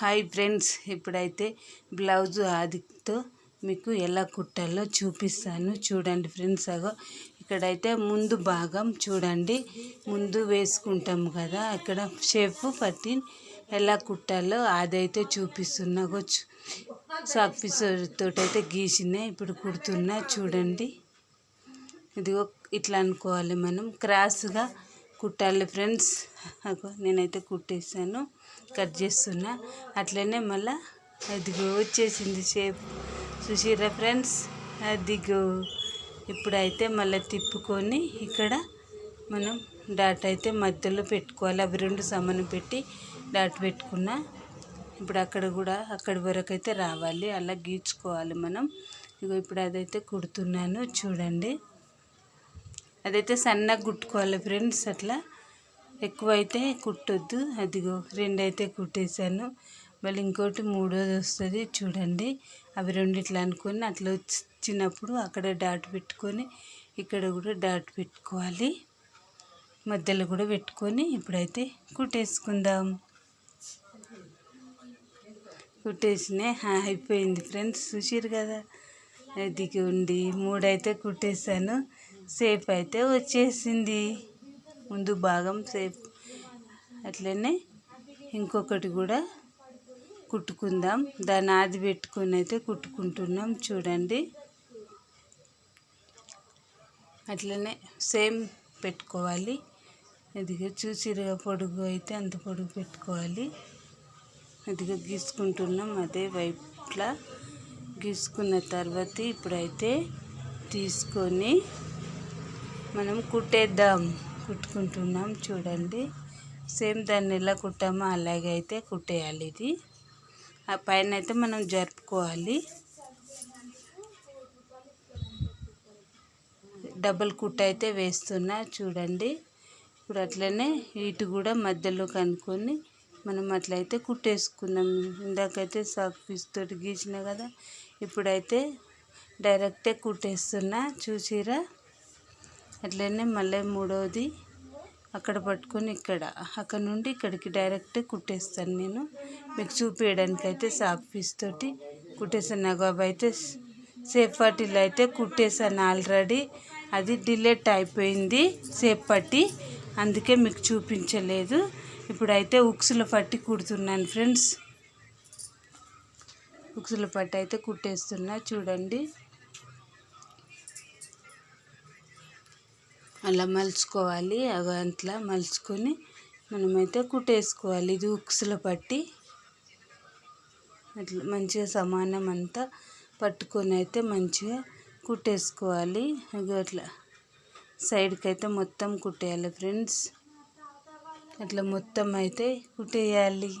Hi friends ఇప్పుడైతే blouse ఆదితో మీకు ఎలా కుట్టాలో చూపిస్తాను. చూడండి ఫ్రెండ్స్ అగో ఇక్కడైతే ముందు భాగం చూడండి. ముందు వేసుకుంటాం కదా ఇక్కడ షేప్ పట్టి ఎలా కుట్టాలో అదైతే చూపిస్తున్నా. సాక్ పీస్ తోటైతే గీసిన ఇప్పుడు కుడుతున్నా చూడండి. ఇదిగో ఇట్లా అనుకోవాలి మనం. క్రాస్గా కుట్టాలి ఫ్రెండ్స్. నేనైతే కుట్టేసాను కట్ చేస్తున్నా. అట్లనే మళ్ళా అదిగో వచ్చేసింది షేప్. చూసిరా ఫ్రెండ్స్? అదిగో. ఇప్పుడైతే మళ్ళీ తిప్పుకొని ఇక్కడ మనం డాట్ అయితే మధ్యలో పెట్టుకోవాలి. అవి రెండు సమానం పెట్టి డాట్ పెట్టుకున్నా ఇప్పుడు అక్కడ కూడా అక్కడి వరకు అయితే రావాలి. అలా గీచుకోవాలి మనం. ఇగో ఇప్పుడు అదైతే కుడుతున్నాను. చూడండి. అదైతే సన్నగా కుట్టుకోవాలి ఫ్రెండ్స్ అట్లా. ఎక్కువైతే కుట్టొద్దు. అదిగో రెండు అయితే కుట్టేశాను. మళ్ళీ ఇంకోటి మూడోది వస్తుంది చూడండి. అవి రెండు ఇట్లా అనుకొని అట్లా వచ్చినప్పుడు అక్కడ డాట్ పెట్టుకొని ఇక్కడ కూడా డాట్ పెట్టుకోవాలి. మధ్యలో కూడా పెట్టుకొని ఇప్పుడైతే కుట్టేసుకుందాం. కుట్టేసినే అయిపోయింది ఫ్రెండ్స్ చూసారు కదా. దిగి ఉండి మూడైతే కుట్టేశాను. సేఫ్ అయితే వచ్చేసింది. ముందు భాగం సేఫ్. అట్లనే ఇంకొకటి కూడా కుట్టుకుందాం. దాన్ని ఆది పెట్టుకొని అయితే కుట్టుకుంటున్నాం. చూడండి. అట్లనే సేమ్ పెట్టుకోవాలి. ఇదిగా చూసిరుగా పొడుగు అయితే అంత పొడుగు పెట్టుకోవాలి. ఇదిగా గీసుకుంటున్నాం. అదే వైపులా గీసుకున్న తర్వాత ఇప్పుడైతే తీసుకొని మనం కుట్టేద్దాం. కుట్టుకుంటున్నాం చూడండి. సేమ్ దాన్ని ఎలా కుట్టామో అలాగే అయితే కుట్టేయాలి ఇది. ఆ పైన అయితే మనం జరుపుకోవాలి. డబుల్ కుట్ అయితే వేస్తున్నా చూడండి. ఇప్పుడు అట్లనే ఇటు కూడా మధ్యలో కనుక్కొని మనం అట్లయితే కుట్టేసుకుందాం ఇందాకైతే సాఫ్ పీస్ తోటి గీసిన కదా. ఇప్పుడైతే డైరెక్టే కుట్టేస్తున్నా. చూసిరా? అట్లనే మళ్ళీ మూడవది అక్కడ పట్టుకొని ఇక్కడ అక్కడ నుండి ఇక్కడికి డైరెక్ట్ కుట్టేస్తాను నేను. మీకు చూపించడానికి అయితే సాఫ్ పీస్ తోటి కుట్టేసాను నాకు అవి అయితే సేఫ్ పట్టీలు అయితే కుట్టేసాను ఆల్రెడీ. అది డిలేట్ అయిపోయింది సేఫ్ పట్టి అందుకే మీకు చూపించలేదు. ఇప్పుడైతే ఉక్సుల పట్టి కుడుతున్నాను ఫ్రెండ్స్. ఉక్సుల పట్టి అయితే కుట్టేస్తున్నా చూడండి. అలా మలుచుకోవాలి అట్లా మలుచుకొని మనమైతే కుట్టేసుకోవాలి. ఇది ఉక్సులో పట్టి అట్లా మంచిగా సమానం అంతా పట్టుకొని అయితే మంచిగా కుట్టేసుకోవాలి. అట్లా సైడ్కి అయితే మొత్తం కుట్టేయాలి ఫ్రెండ్స్. అట్లా మొత్తం అయితే కుట్టేయాలి.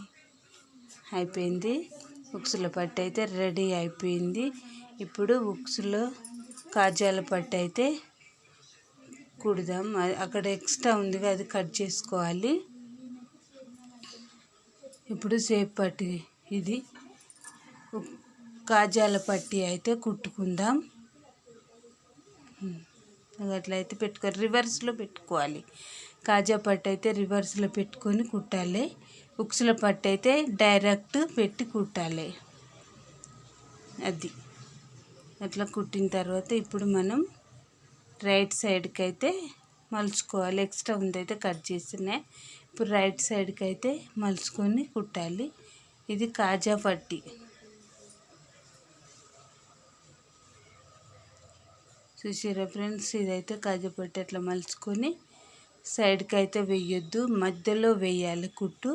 అయిపోయింది. ఉక్సుల పట్టు అయితే రెడీ అయిపోయింది. ఇప్పుడు ఉక్సులో కాజాల పట్టు అయితే కుడదాం అక్కడ ఎక్స్ట్రా ఉంది అది కట్ చేసుకోవాలి. ఇప్పుడు సేపు పట్టి ఇది. కాజాల పట్టి అయితే కుట్టుకుందాం. అట్లయితే పెట్టుకో రివర్స్లో పెట్టుకోవాలి. కాజా పట్టు అయితే రివర్స్లో పెట్టుకొని కుట్టాలి. ఉక్సుల పట్టు అయితే డైరెక్ట్ పెట్టి కుట్టాలి. అది. అట్లా కుట్టిన తర్వాత ఇప్పుడు మనం రైట్ సైడ్కి అయితే మలుచుకోవాలి. ఎక్స్ట్రా ఉందైతే కట్ చేస్తున్నాయి ఇప్పుడు రైట్ సైడ్కి అయితే మలుచుకొని కుట్టాలి. ఇది కాజా పట్టి. చూసారా ఫ్రెండ్స్? ఇదైతే కాజా పట్టి. అట్లా మలుచుకొని సైడ్కి అయితే వేయొద్దు. మధ్యలో వేయాలి కుట్టు.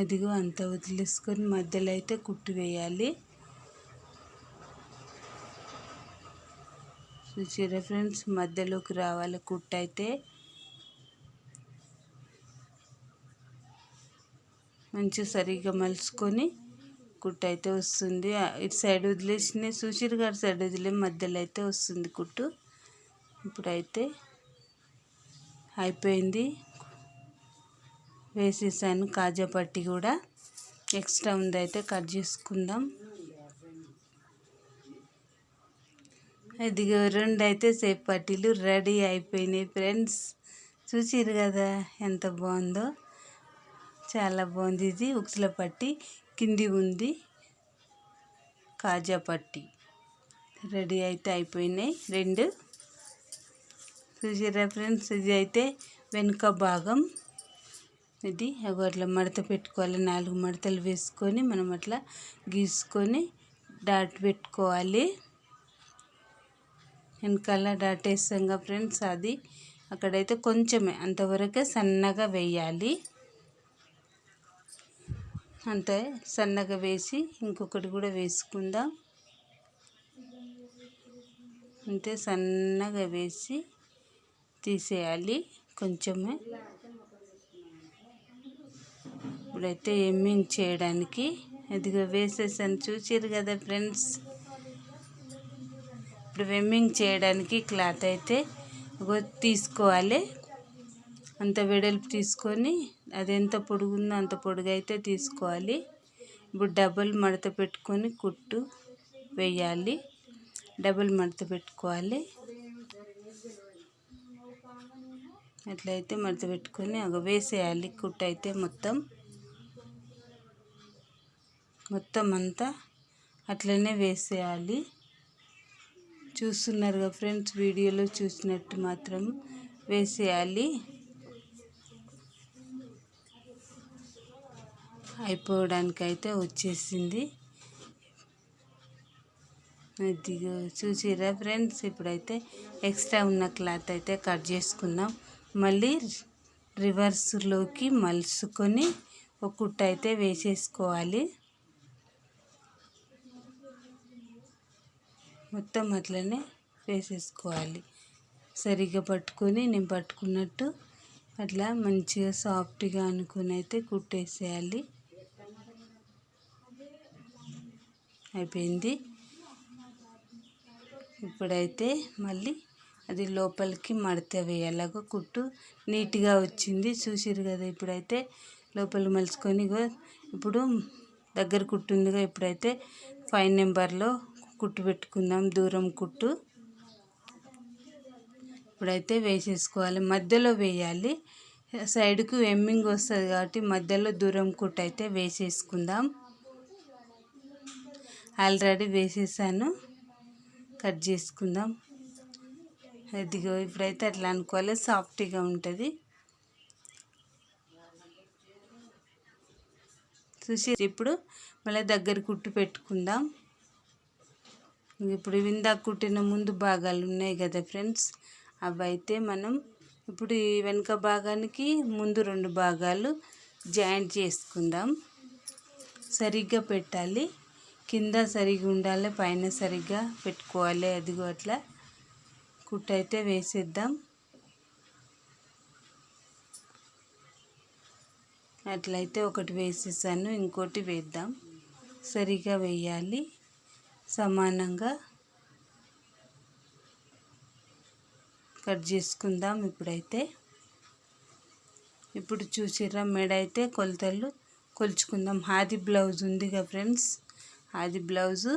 అదిగో అంత వదిలేసుకొని మధ్యలో అయితే కుట్టు వేయాలి. చూసారా ఫ్రెండ్స్ మధ్యలోకి రావాలి. కుట్ట అయితే మంచిగా సరిగ్గా మలుచుకొని కుట్టు అయితే వస్తుంది. ఇటు సైడ్ వదిలేసిన సుశీర్ గారి సైడ్ వదిలే మధ్యలో అయితే వస్తుంది కుట్టు. ఇప్పుడైతే అయిపోయింది. వేసేసాను కాజా పట్టి కూడా. ఎక్స్ట్రా ఉంది అయితే కట్ చేసుకుందాం. ఇదిగో రెండు అయితే సేఫ్ పట్టీలు రెడీ అయిపోయినాయి ఫ్రెండ్స్. చూసిరు కదా ఎంత బాగుందో. చాలా బాగుంది ఇది. ఉక్సుల పట్టి కింది ఉంది కాజా పట్టి. రెడీ అయితే అయిపోయినాయి. రెండు. చూసిరా ఫ్రెండ్స్ ఇది అయితే వెనుక భాగం. ఇది అట్లా మడత పెట్టుకోవాలి. నాలుగు మడతలు వేసుకొని మనం అట్లా గీసుకొని డాట్ పెట్టుకోవాలి. వెనకాల డాట్ వేస్తాం కదా ఫ్రెండ్స్ అది. అక్కడైతే కొంచెమే అంతవరకే సన్నగా వేయాలి. అంతే సన్నగా వేసి ఇంకొకటి కూడా వేసుకుందాం. అంతే సన్నగా వేసి తీసేయాలి కొంచెమే. ఇప్పుడైతే ఎమ్మింగ్ చేయడానికి. ఇదిగో వేసేసాను చూసారు కదా ఫ్రెండ్స్? ఇప్పుడు వెమ్మింగ్ చేయడానికి క్లాత్ అయితే తీసుకోవాలి. అంత వెడల్పు తీసుకొని అది ఎంత పొడుగుందో అంత పొడుగు అయితే తీసుకోవాలి. ఇప్పుడు డబుల్ మడత పెట్టుకొని కుట్టు వేయాలి. డబుల్ మడత పెట్టుకోవాలి. అట్లయితే మడత పెట్టుకొని అగ వేసేయాలి కుట్టు అయితే మొత్తం. మొత్తం అంతా అట్లనే వేసేయాలి. చూస్తున్నారుగా ఫ్రెండ్స్ వీడియోలో చూసినట్టు మాత్రం వేసేయాలి. అయిపోవడానికి అయితే వచ్చేసింది. ఇదిగో చూసిరా ఫ్రెండ్స్ ఇప్పుడైతే ఎక్స్ట్రా ఉన్న క్లాత్ అయితే కట్ చేసుకున్నాం మళ్ళీ రివర్స్లోకి మలుసుకొని ఒక కుట్ట అయితే వేసేసుకోవాలి. మొత్తం అట్లనే వేసేసుకోవాలి. సరిగ్గా పట్టుకొని నేను పట్టుకున్నట్టు అట్లా మంచిగా సాఫ్ట్గా అనుకుని అయితే కుట్టేసేయాలి. అయిపోయింది. ఇప్పుడైతే మళ్ళీ అది లోపలికి మడత వేయాలగా కుట్టు. నీట్గా వచ్చింది. చూసిరు కదా ఇప్పుడైతే లోపల మలుచుకొని ఇప్పుడు దగ్గర కుట్టుందిగా ఇప్పుడైతే ఫైవ్ నెంబర్లో కుట్టు పెట్టుకుందాం దూరం కుట్టు. ఇప్పుడైతే వేసేసుకోవాలి. మధ్యలో వేయాలి. సైడ్కు ఎమ్మింగ్ వస్తుంది కాబట్టి మధ్యలో దూరం కుట్టు అయితే వేసేసుకుందాం. ఆల్రెడీ వేసేసాను. కట్ చేసుకుందాం. ఇదిగో ఇప్పుడైతే అట్లా అనుకోవాలి. సాఫ్ట్గా ఉంటుంది. చూసి ఇప్పుడు మళ్ళీ దగ్గర కుట్టు పెట్టుకుందాం. ఇప్పుడు ఇందాక కుట్టిన ముందు భాగాలు ఉన్నాయి కదా ఫ్రెండ్స్. అవి అయితే మనం ఇప్పుడు ఈ వెనుక భాగానికి ముందు రెండు భాగాలు జాయింట్ చేసుకుందాం. సరిగ్గా పెట్టాలి. కింద సరిగ్గా ఉండాలి పైన సరిగ్గా పెట్టుకోవాలి. అదిగో అట్లా కుట్టు అయితే వేసేద్దాం. అట్లయితే ఒకటి వేసేసాను ఇంకోటి వేద్దాం. సరిగా వేయాలి. సమానంగా కట్ చేసుకుందాం ఇప్పుడైతే. ఇప్పుడు చూసిర్రా మెడ అయితే కొలతలు కొలుచుకుందాం. ఆది బ్లౌజ్ ఉందిగా ఫ్రెండ్స్. ఆది బ్లౌజు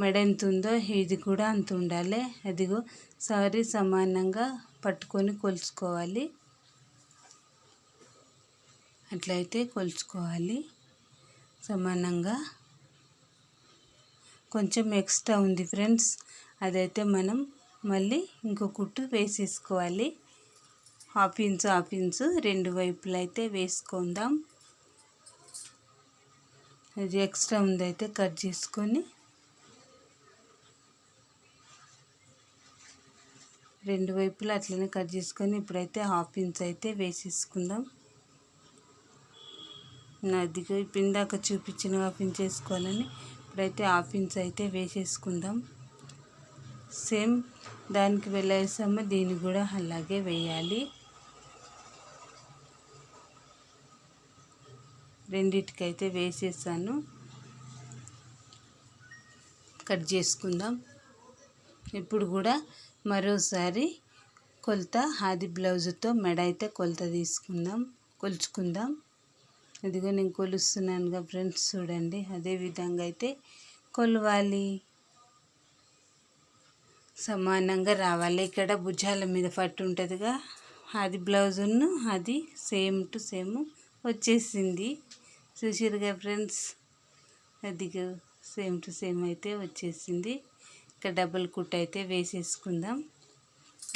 మెడ ఎంత ఉందో ఇది కూడా అంత ఉండాలి. అదిగో సారీ సమానంగా పట్టుకొని కొలుచుకోవాలి. అట్లయితే కొలుచుకోవాలి. సమానంగా కొంచెం ఎక్స్ట్రా ఉంది ఫ్రెండ్స్. అదైతే మనం మళ్ళీ ఇంకో కుట్టు వేసేసుకోవాలి. హాఫ్ ఇంచు హాఫ్ ఇంచు రెండు వైపులు అయితే వేసుకుందాం. అది ఎక్స్ట్రా ఉంది అయితే కట్ చేసుకొని రెండు వైపులా అట్లనే కట్ చేసుకొని ఇప్పుడైతే హాఫ్ ఇంచ్ అయితే వేసేసుకుందాం. నాదిగా ఇందాక చూపించిన హాఫ్ ఇంచ్ వేసుకోవాలని ఇప్పుడైతే హాఫ్ ఇంచ్ అయితే వేసేసుకుందాం. సేమ్ దానికి వెళ్ళేసాము దీన్ని కూడా అలాగే వేయాలి. రెండిటికైతే వేసేసాను. కట్ చేసుకుందాం. ఇప్పుడు కూడా మరోసారి కొలత ఆది బ్లౌజ్తో మెడ అయితే కొలత తీసుకుందాం కొలుచుకుందాం. ఇదిగో నేను కొలుస్తున్నానుగా ఫ్రెండ్స్ చూడండి. అదే విధంగా అయితే కొలవాలి. సమానంగా రావాలి. ఇక్కడ భుజాల మీద పట్టు ఉంటుందిగా. అది బ్లౌజును అది సేమ్ టు సేమ్ వచ్చేసింది. చూసిరుగా ఫ్రెండ్స్? అదిగో సేమ్ టు సేమ్ అయితే వచ్చేసింది. ఇంకా డబుల్ కుట్ అయితే వేసేసుకుందాం.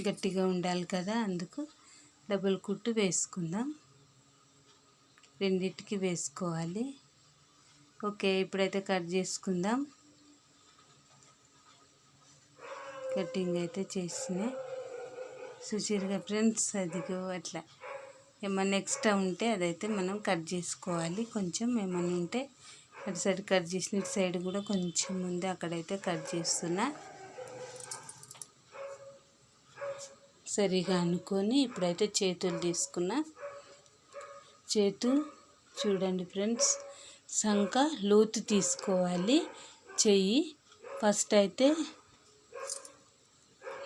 గట్టిగా ఉండాలి కదా అందుకు డబుల్ కుట్టు వేసుకుందాం. రెండింటికి వేసుకోవాలి. ఓకే ఇప్పుడైతే కట్ చేసుకుందాం. కటింగ్ అయితే చేసిన. సుచీరుగా ఫ్రెండ్స్ అదిగో అట్లా. ఏమన్నా ఎక్స్ట్రా ఉంటే అదైతే మనం కట్ చేసుకోవాలి. కొంచెం ఏమన్నా ఉంటే అటు సైడ్ కట్ చేసిన ఇటు సైడ్ కూడా కొంచెం ఉంది. అక్కడైతే కట్ చేస్తున్నా. సరిగా అనుకొని ఇప్పుడైతే చేతులు తీసుకున్నా. చేతు చూడండి ఫ్రెండ్స్. శంఖ లోతు తీసుకోవాలి. చెయ్యి ఫస్ట్ అయితే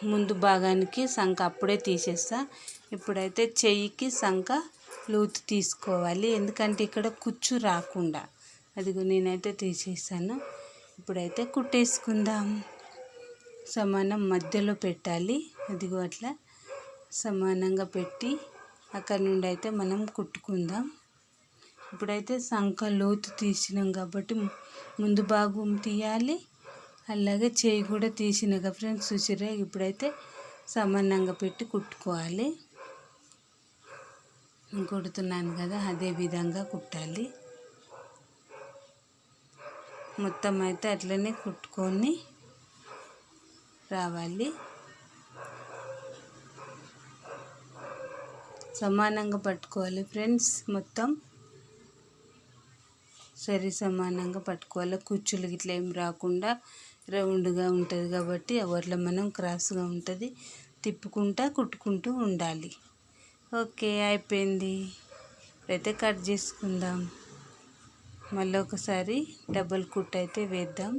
ముందు భాగానికి శంఖ అప్పుడే తీసేస్తా. ఇప్పుడైతే చెయ్యికి శంఖ లోతు తీసుకోవాలి. ఎందుకంటే ఇక్కడ కుచ్చు రాకుండా. అదిగో నేనైతే తీసేసాను. ఇప్పుడైతే కుట్టేసుకుందాం. సమానం మధ్యలో పెట్టాలి. అదిగో అట్లా సమానంగా పెట్టి అక్కడ నుండి అయితే మనం కుట్టుకుందాం. ఇప్పుడైతే సంఖ లోతు తీసినాం కాబట్టి ముందు భాగం తీయాలి. అలాగే చేయి కూడా తీసినాక ఫ్రెండ్స్ చూసిరా ఇప్పుడైతే సమానంగా పెట్టి కుట్టుకోవాలి. కుడుతున్నాను కదా అదే విధంగా కుట్టాలి. మొత్తం అయితే అట్లనే కుట్టుకొని రావాలి. సమానంగా పట్టుకోవాలి. ఫ్రెండ్స్ మొత్తం సరి సమానంగా పట్టుకోవాలి. కుచ్చులు గిట్లా ఏం రాకుండా రౌండ్గా ఉంటుంది కాబట్టి అవర్లో మనం క్రాస్గా ఉంటుంది తిప్పుకుంటా కుట్టుకుంటూ ఉండాలి. ఓకే అయిపోయింది. అయితే కట్ చేసుకుందాం. మళ్ళీ ఒకసారి డబల్ కుట్ అయితే వేద్దాం.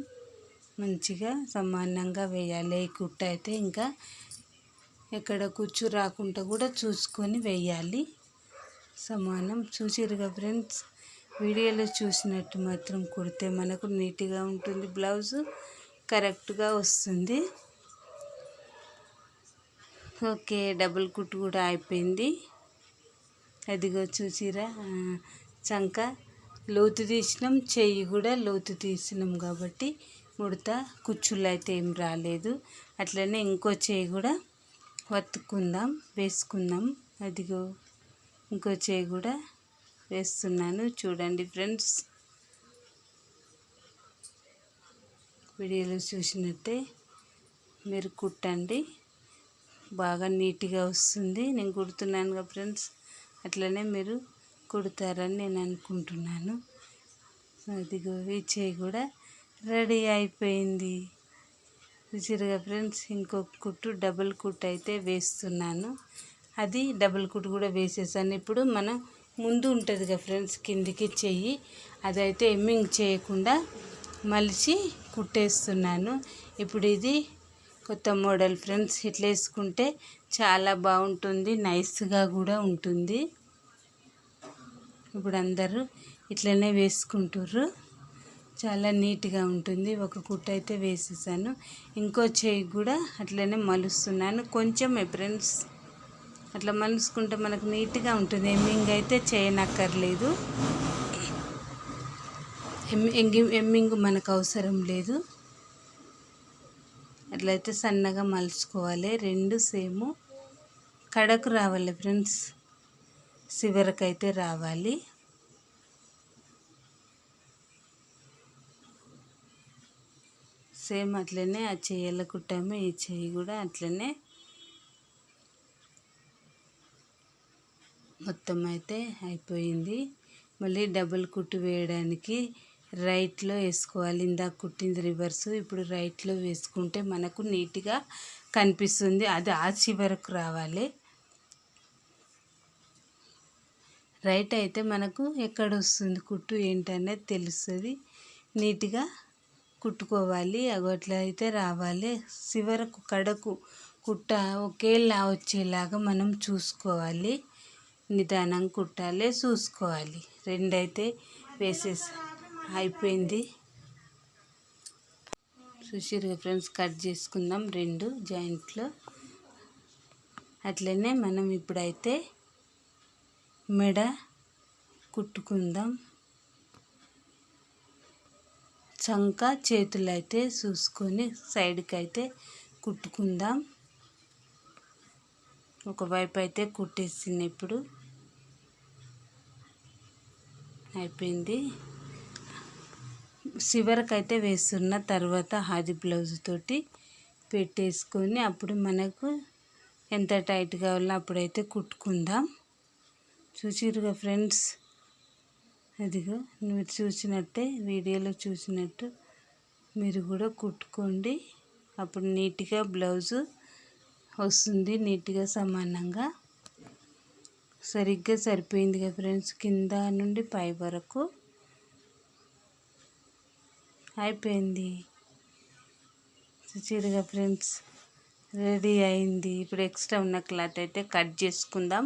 మంచిగా సమానంగా వేయాలి. ఈ కుట్ట అయితే ఇంకా ఎక్కడ కుచ్చు రాకుండా కూడా చూసుకొని వేయాలి సమానం. చూసిరుగా ఫ్రెండ్స్? వీడియోలో చూసినట్టు మాత్రం కుడితే మనకు నీట్గా ఉంటుంది. బ్లౌజ్ కరెక్ట్గా వస్తుంది. ఓకే డబుల్ కుట్టు కూడా అయిపోయింది. అదిగో చూసిరా చంక. లోతు తీసినాం చెయ్యి కూడా లోతు తీసినాం కాబట్టి ముడత కుచ్చులు అయితే ఏం రాలేదు. అట్లనే ఇంకో చెయ్యి కూడా వత్తుకుందాం వేసుకుందాం. అదిగో ఇంకో చేయి కూడా వేస్తున్నాను. చూడండి ఫ్రెండ్స్. వీడియోలో చూసినట్టే మీరు కుట్టండి. బాగా నీట్గా వస్తుంది. నేను కుడుతున్నాను కదా ఫ్రెండ్స్. అట్లనే మీరు కుడతారని నేను అనుకుంటున్నాను. అదిగో ఈ చేయి కూడా రెడీ అయిపోయింది. చూసారుగా ఫ్రెండ్స్ ఇంకొక కుట్టు డబుల్ కుట్టు అయితే వేస్తున్నాను. అది డబుల్ కుట్టు కూడా వేసేసాను. ఇప్పుడు మనం ముందు ఉంటుంది కదా ఫ్రెండ్స్ కిందికి చెయ్యి. అదైతే ఎమ్మింగ్ చేయకుండా మలిచి కుట్టేస్తున్నాను. ఇప్పుడు ఇది కొత్త మోడల్ ఫ్రెండ్స్ ఇట్లా వేసుకుంటే చాలా బాగుంటుంది నైస్గా కూడా ఉంటుంది. ఇప్పుడు అందరూ ఇట్లనే వేసుకుంటారు చాలా నీట్గా ఉంటుంది. ఒక కుట్ట అయితే వేసేసాను. ఇంకో చేయి కూడా అట్లనే మలుస్తున్నాను. కొంచెం ఫ్రెండ్స్ అట్లా మలుసుకుంటే మనకు నీట్గా ఉంటుంది. ఎమ్మింగ్ అయితే చేయనక్కర్లేదు. ఎమ్మింగ్ ఎమ్మింగ్ మనకు అవసరం లేదు. అట్లయితే సన్నగా మలుచుకోవాలి. రెండు సేము. కడకు రావాలి ఫ్రెండ్స్. చివరికైతే రావాలి. సేమ్ అట్లనే ఆ చెయ్యల కుట్టాము ఈ చెయ్యి కూడా అట్లనే. మొత్తం అయితే అయిపోయింది. మళ్ళీ డబుల్ కుట్టు వేయడానికి రైట్లో వేసుకోవాలి. ఇందాక కుట్టింది రివర్స్ ఇప్పుడు రైట్లో వేసుకుంటే మనకు నీట్గా కనిపిస్తుంది. అది ఆ చివరకు రావాలి. రైట్ అయితే మనకు ఎక్కడ వస్తుంది కుట్టు ఏంటనేది తెలుస్తుంది. నీట్గా కుట్టుకోవాలి అట్లా అయితే రావాలి. చివరకు కడకు కుట్ట ఒకేలా వచ్చేలాగా మనం చూసుకోవాలి. నిదానం కుట్టాలి చూసుకోవాలి. రెండైతే వేసేసి. అయిపోయింది. చూసిరుగా ఫ్రెండ్స్ కట్ చేసుకుందాం రెండు జాయింట్లో. అట్లనే మనం ఇప్పుడైతే మెడ కుట్టుకుందాం. చంక చేతులు అయితే చూసుకొని సైడ్కి అయితే కుట్టుకుందాం. ఒకవైపు అయితే కుట్టేసింది ఇప్పుడు. అయిపోయింది. చివరికైతే వేస్తున్న తర్వాత హాది బ్లౌజ్ తోటి పెట్టేసుకొని అప్పుడు మనకు ఎంత టైట్ కావాలో అప్పుడైతే కుట్టుకుందాం. చూసిరుగా ఫ్రెండ్స్ అదిగో మీరు చూసినట్టే వీడియోలో చూసినట్టు మీరు కూడా కుట్టుకోండి. అప్పుడు నీట్గా బ్లౌజు వస్తుంది నీట్గా సమానంగా. సరిగ్గా సరిపోయింది కదా ఫ్రెండ్స్ కింద నుండి పై వరకు. అయిపోయింది. చూసిరుగా ఫ్రెండ్స్ రెడీ అయింది. ఇప్పుడు ఎక్స్ట్రా ఉన్న క్లాత్ అయితే కట్ చేసుకుందాం.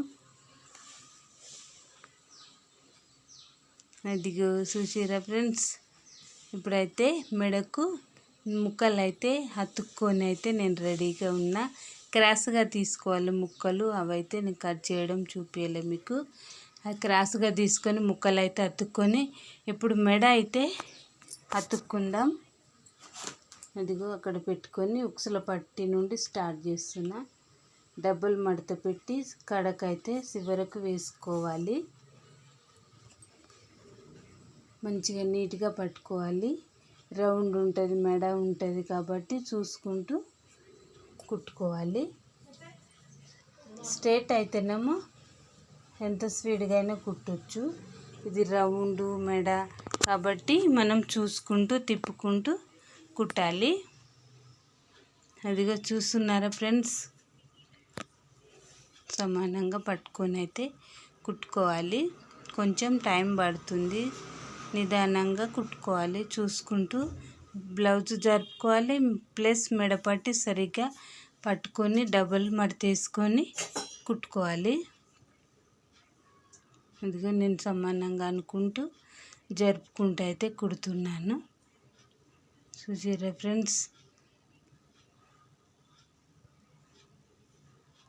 అదిగో చూసిరా ఫ్రెండ్స్. ఇప్పుడైతే మెడకు ముక్కలు అయితే అతుక్కొని అయితే నేను రెడీగా ఉన్నా. క్రాస్గా తీసుకోవాలి ముక్కలు. అవైతే నేను కట్ చేయడం చూపించలే మీకు. క్రాస్గా తీసుకొని ముక్కలు అయితే అతుక్కొని ఇప్పుడు మెడ అయితే అతుక్కుందాం. అదిగో అక్కడ పెట్టుకొని ఉక్సుల పట్టి నుండి స్టార్ట్ చేస్తున్నా. డబ్బులు మడత పెట్టి కడకైతే చివరకు వేసుకోవాలి. మంచిగా నీట్గా పట్టుకోవాలి. రౌండ్ ఉంటుంది మెడ ఉంటుంది కాబట్టి చూసుకుంటూ కుట్టుకోవాలి. స్ట్రేట్ అయితేనేమో ఎంత స్పీడ్గా అయినా కుట్టచ్చు. ఇది రౌండ్ మెడ కాబట్టి మనం చూసుకుంటూ తిప్పుకుంటూ కుట్టాలి. అదిగో చూస్తున్నారా ఫ్రెండ్స్? సమానంగా పట్టుకొని అయితే కుట్టుకోవాలి. కొంచెం టైం పడుతుంది. నిదానంగా కుట్టుకోవాలి చూసుకుంటూ బ్లౌజ్ జరుపుకోవాలి. ప్లస్ మెడపట్టి సరిగ్గా పట్టుకొని డబల్ మడతేసుకొని కుట్టుకోవాలి. అందుకే నేను సమానంగా అనుకుంటూ జరుపుకుంటూ అయితే కుడుతున్నాను. చూసారా ఫ్రెండ్స్?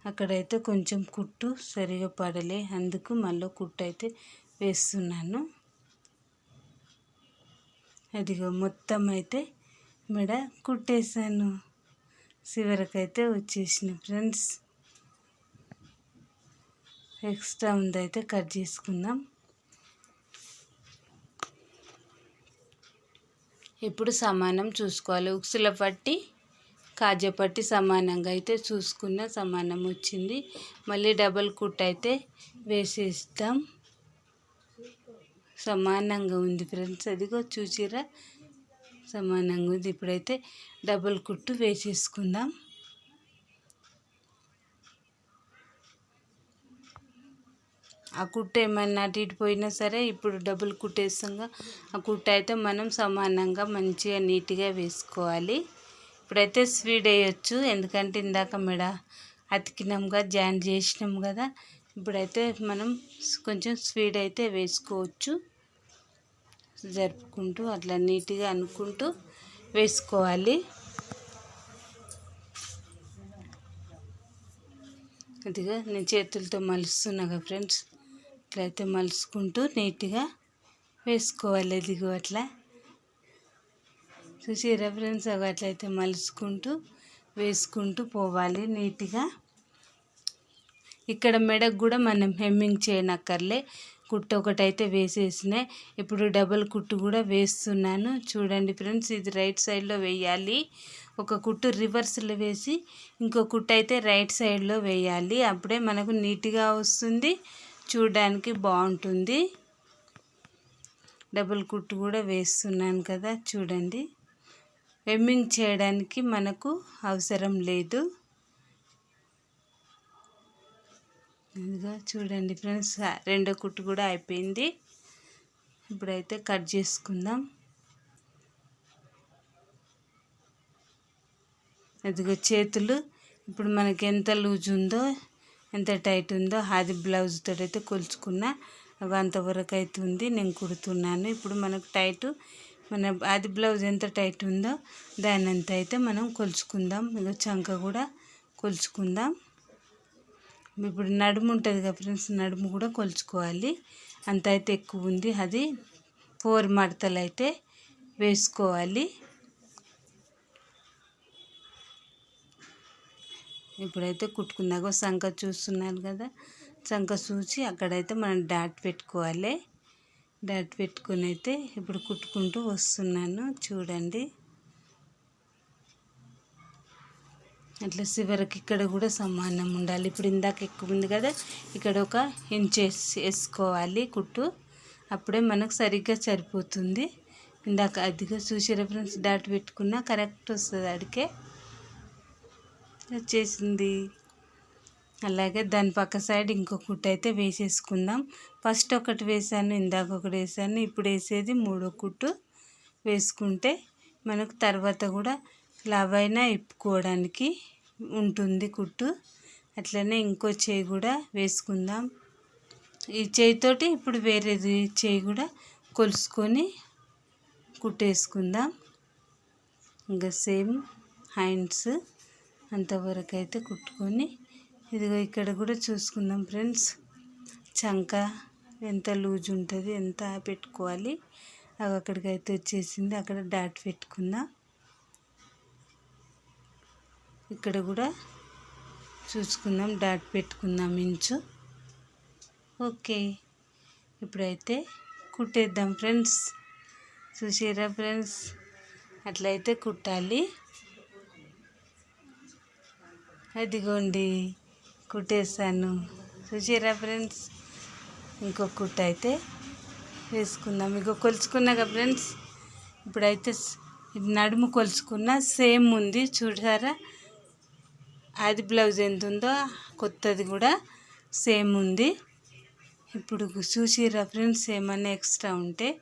అక్కడైతే కొంచెం కుట్టు సరిగా పడలే అందుకు మళ్ళీ కుట్టు అయితే వేస్తున్నాను. అదిగో మొత్తం అయితే మెడ కుట్టేశాను. చివరికైతే వచ్చేసిన ఫ్రెండ్స్. ఎక్స్ట్రా ఉందైతే కట్ చేసుకుందాం. ఇప్పుడు సమానం చూసుకోవాలి. ఉక్సుల పట్టి కాజపట్టి సమానంగా అయితే చూసుకున్న సమానం వచ్చింది. మళ్ళీ డబల్ కుట్ అయితే వేసేస్తాం. సమానంగా ఉంది ఫ్రెండ్స్. అదిగో చూసిరా సమానంగా ఉంది. ఇప్పుడైతే డబుల్ కుట్టు వేసేసుకుందాం. ఆ కుట్ట ఏమన్నా అటు ఇటు పోయినా సరే ఇప్పుడు డబుల్ కుట్టేస్తాగా ఆ కుట్ట అయితే మనం సమానంగా మంచిగా నీట్గా వేసుకోవాలి. ఇప్పుడైతే స్వీడ్ వేయచ్చు. ఎందుకంటే ఇందాక మెడ అతికినాంగా జాయిన్ చేసినాం కదా. ఇప్పుడైతే మనం కొంచెం స్వీడ్ అయితే వేసుకోవచ్చు. జరుపుకుంటూ అట్లా నీట్గా అనుకుంటూ వేసుకోవాలి. అదిగా నేను చేతులతో మలుస్తున్నా ఫ్రెండ్స్ ఇట్లయితే మలుసుకుంటూ నీట్గా వేసుకోవాలి. ఇదిగో అట్లా. చూసిరా ఫ్రెండ్స్ అవి అట్లయితే మలుసుకుంటూ వేసుకుంటూ పోవాలి నీట్గా. ఇక్కడ మెడకు కూడా మనం హెమ్మింగ్ చేయనక్కర్లే. కుట్టు ఒకటైతే వేసేసినాయి ఇప్పుడు డబల్ కుట్టు కూడా వేస్తున్నాను. చూడండి ఫ్రెండ్స్ ఇది రైట్ సైడ్లో వేయాలి. ఒక కుట్టు రివర్స్లో వేసి ఇంకో కుట్టు అయితే రైట్ సైడ్లో వేయాలి. అప్పుడే మనకు నీట్గా వస్తుంది. చూడడానికి బాగుంటుంది. డబుల్ కుట్టు కూడా వేస్తున్నాను కదా చూడండి. వెమ్మింగ్ చేయడానికి మనకు అవసరం లేదు. ఇదిగో చూడండి ఫ్రెండ్స్ రెండో కుట్టు కూడా అయిపోయింది. ఇప్పుడైతే కట్ చేసుకుందాం. ఇదిగో చేతులు ఇప్పుడు మనకి ఎంత లూజ్ ఉందో ఎంత టైట్ ఉందో అది బ్లౌజ్తో అయితే కొలుచుకున్నా అవి అంతవరకు అవుతుంది నేను కుడుతున్నాను. ఇప్పుడు మనకు టైట్ మన అది బ్లౌజ్ ఎంత టైట్ ఉందో దాని అంత అయితే మనం కొలుచుకుందాం. ఇక చంక కూడా కొలుచుకుందాం. ఇప్పుడు నడుము ఉంటుంది కదా ఫ్రెండ్స్ నడుము కూడా కొలుచుకోవాలి. అంత అయితే ఎక్కువ ఉంది. అది ఫోర్ మడతలు అయితే వేసుకోవాలి. ఇప్పుడైతే కుట్టుకున్నాక సంఖ చూస్తున్నాను కదా. సంఖ చూసి అక్కడైతే మనం డాట్ పెట్టుకోవాలి. డాట్ పెట్టుకుని అయితే ఇప్పుడు కుట్టుకుంటూ వస్తున్నాను. చూడండి. అట్లా చివరికి ఇక్కడ కూడా సమానం ఉండాలి. ఇప్పుడు ఇందాక ఎక్కువ ఉంది కదా ఇక్కడ ఒక ఇంచెస్ వేసుకోవాలి కుట్టు. అప్పుడే మనకు సరిగ్గా సరిపోతుంది. ఇందాక అదిగా చూసి రెఫరెన్స్ డాట్ పెట్టుకున్నా కరెక్ట్ వస్తుంది అడికే. వచ్చేసింది. అలాగే దాని పక్క సైడ్ ఇంకో కుట్టు అయితే వేసేసుకుందాం. ఫస్ట్ ఒకటి వేసాను ఇందాక ఒకటి వేసాను. ఇప్పుడు వేసేది మూడో కుట్టు వేసుకుంటే మనకు తర్వాత కూడా లావైనా ఇప్పుకోవడానికి ఉంటుంది కుట్టు. అట్లనే ఇంకో చేయి కూడా వేసుకుందాం. ఈ చేయితోటి ఇప్పుడు వేరేది చేయి కూడా కొలుసుకొని కుట్టేసుకుందాం. ఇంకా సేమ్ హ్యాండ్స్ అంతవరకు అయితే కుట్టుకొని ఇదిగో ఇక్కడ కూడా చూసుకుందాం ఫ్రెండ్స్. చంక ఎంత లూజ్ ఉంటుంది ఎంత పెట్టుకోవాలి. అవి అక్కడికైతే వచ్చేసింది అక్కడ డాట్ పెట్టుకుందాం. ఇక్కడ కూడా చూసుకుందాం డాట్ పెట్టుకుందాం ఇంచు. ఓకే. ఇప్పుడైతే కుట్టేద్దాం ఫ్రెండ్స్. చూసారా ఫ్రెండ్స్? అట్లయితే కుట్టాలి. అదిగోండి కుట్టేసాను చూసారా ఫ్రెండ్స్? ఇంకో కుట్ట అయితే వేసుకుందాం ఇంకో కొలుచుకున్నాగా ఫ్రెండ్స్? ఇప్పుడైతే నడుము కొలుచుకున్న సేమ్ ఉంది. చూసారా? అది బ్లౌజ్ ఎంత ఉందో కొత్తది కూడా సేమ్ ఉంది. ఇప్పుడు చూసి రెఫరెన్స్ ఏమన్నా ఎక్స్ట్రా ఉంటే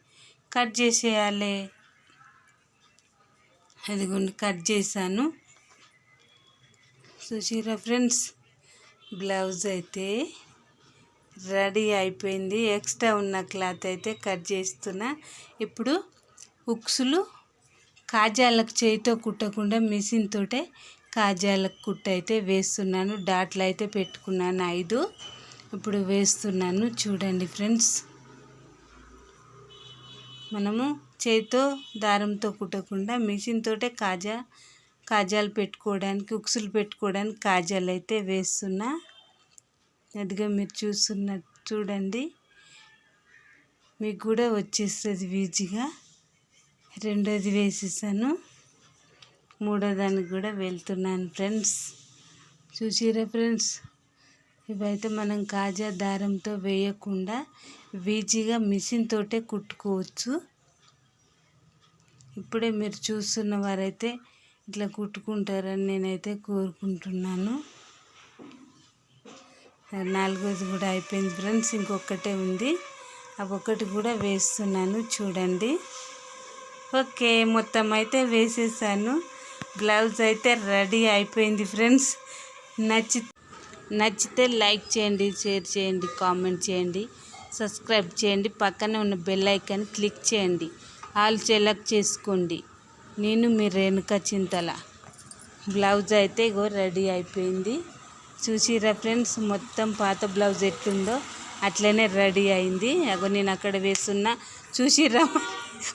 కట్ చేసేయాలి. అదిగోండి కట్ చేశాను. చూసి రెఫరెన్స్ బ్లౌజ్ అయితే రెడీ అయిపోయింది. ఎక్స్ట్రా ఉన్న క్లాత్ అయితే కట్ చేస్తున్నా. ఇప్పుడు ఉక్సులు కాజాలకు చేయితో కుట్టకుండా మిషన్ కాజాల కుట్టు అయితే వేస్తున్నాను డాట్లు అయితే పెట్టుకున్నాను ఐదు. ఇప్పుడు వేస్తున్నాను చూడండి ఫ్రెండ్స్. మనము చేతితో దారంతో కుట్టకుండా మిషన్ తోటే కాజా కాజాలు పెట్టుకోవడానికి ఉక్సులు పెట్టుకోవడానికి కాజాలు అయితే వేస్తున్నా. అదిగా మీరు చూస్తున్న చూడండి. మీకు కూడా వచ్చేస్తుంది ఈజీగా. రెండోది వేసేసాను. మూడో దానికి కూడా వెళ్తున్నాను ఫ్రెండ్స్. చూసిరా ఫ్రెండ్స్? ఇవైతే మనం కాజా దారంతో వేయకుండా వీజీగా మిషన్ తోటే కుట్టుకోవచ్చు. ఇప్పుడే మీరు చూస్తున్న వారైతే ఇట్లా కుట్టుకుంటారని నేనైతే కోరుకుంటున్నాను. నాలుగోది కూడా అయిపోయింది ఫ్రెండ్స్. ఇంకొకటే ఉంది. అవి ఒకటి కూడా వేస్తున్నాను. చూడండి. ఓకే మొత్తం అయితే వేసేసాను. బ్లౌజ్ అయితే రెడీ అయిపోయింది ఫ్రెండ్స్. నచ్చి నచ్చితే లైక్ చేయండి షేర్ చేయండి కామెంట్ చేయండి సబ్స్క్రైబ్ చేయండి పక్కనే ఉన్న బెల్ ఐకాన్ క్లిక్ చేయండి. ఆల్ సెలెక్ట్ చేసుకోండి. నేను మీ రేణుక చింతల. బ్లౌజ్ అయితే ఇగో రెడీ అయిపోయింది. చూసిరా ఫ్రెండ్స్ మొత్తం పాత బ్లౌజ్ ఎట్లుందో అట్లనే రెడీ అయింది. అగో నేను అక్కడ వేస్తున్నా. చూసిరా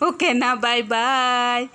ఓకేనా? Bye bye.